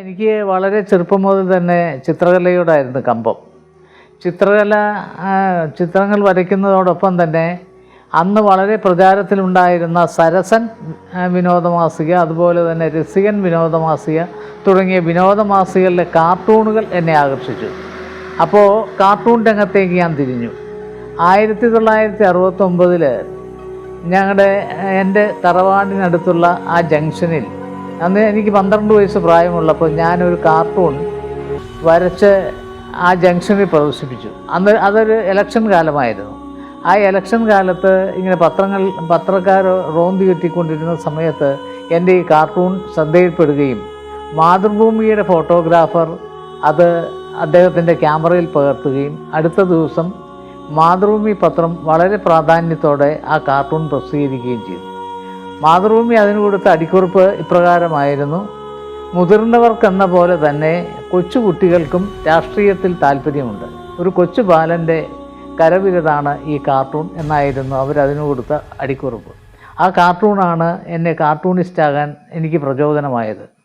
എനിക്ക് വളരെ ചെറുപ്പം മുതൽ തന്നെ ചിത്രകലയോടായിരുന്നു കമ്പം. ചിത്രകല ചിത്രങ്ങൾ വരയ്ക്കുന്നതോടൊപ്പം തന്നെ അന്ന് വളരെ പ്രചാരത്തിലുണ്ടായിരുന്ന സരസൻ വിനോദമാസിക അതുപോലെ തന്നെ രസികൻ വിനോദമാസിക തുടങ്ങിയ വിനോദമാസികളിലെ കാർട്ടൂണുകൾ എന്നെ ആകർഷിച്ചു. അപ്പോൾ കാർട്ടൂൺ രംഗത്തേക്ക് ഞാൻ തിരിഞ്ഞു. ആയിരത്തി തൊള്ളായിരത്തി അറുപത്തൊമ്പതിൽ ഞങ്ങളുടെ എന്റെ തറവാടിനടുത്തുള്ള ആ ജംഗ്ഷനിൽ അന്ന് എനിക്ക് പന്ത്രണ്ട് വയസ്സ് പ്രായമുള്ളപ്പോൾ ഞാനൊരു കാർട്ടൂൺ വരച്ച് ആ ജംഗ്ഷനിൽ പ്രദർശിപ്പിച്ചു. അന്ന് അതൊരു ഇലക്ഷൻ കാലമായിരുന്നു. ആ ഇലക്ഷൻ കാലത്ത് ഇങ്ങനെ പത്രങ്ങൾ പത്രക്കാർ റോന്തി കെട്ടിക്കൊണ്ടിരുന്ന സമയത്ത് എന്റെ ഈ കാർട്ടൂൺ ശ്രദ്ധയിൽപ്പെടുകയും മാതൃഭൂമിയുടെ ഫോട്ടോഗ്രാഫർ അത് അദ്ദേഹത്തിന്റെ ക്യാമറയിൽ പകർത്തുകയും അടുത്ത ദിവസം മാതൃഭൂമി പത്രം വളരെ പ്രാധാന്യത്തോടെ ആ കാർട്ടൂൺ പ്രസിദ്ധീകരിക്കുകയും ചെയ്തു. മാതൃഭൂമി അതിന് കൊടുത്ത അടിക്കുറിപ്പ് ഇപ്രകാരമായിരുന്നു. മുതിർന്നവർക്കെന്ന പോലെ തന്നെ കൊച്ചുകുട്ടികൾക്കും രാഷ്ട്രീയത്തിൽ താല്പര്യമുണ്ട്. ഒരു കൊച്ചു ബാലന്റെ കരവിരതാണ് ഈ കാർട്ടൂൺ എന്നായിരുന്നു അവരതിന് കൊടുത്ത അടിക്കുറിപ്പ്. ആ കാർട്ടൂണാണ് എന്നെ കാർട്ടൂണിസ്റ്റാകാൻ എനിക്ക് പ്രചോദനമായത്.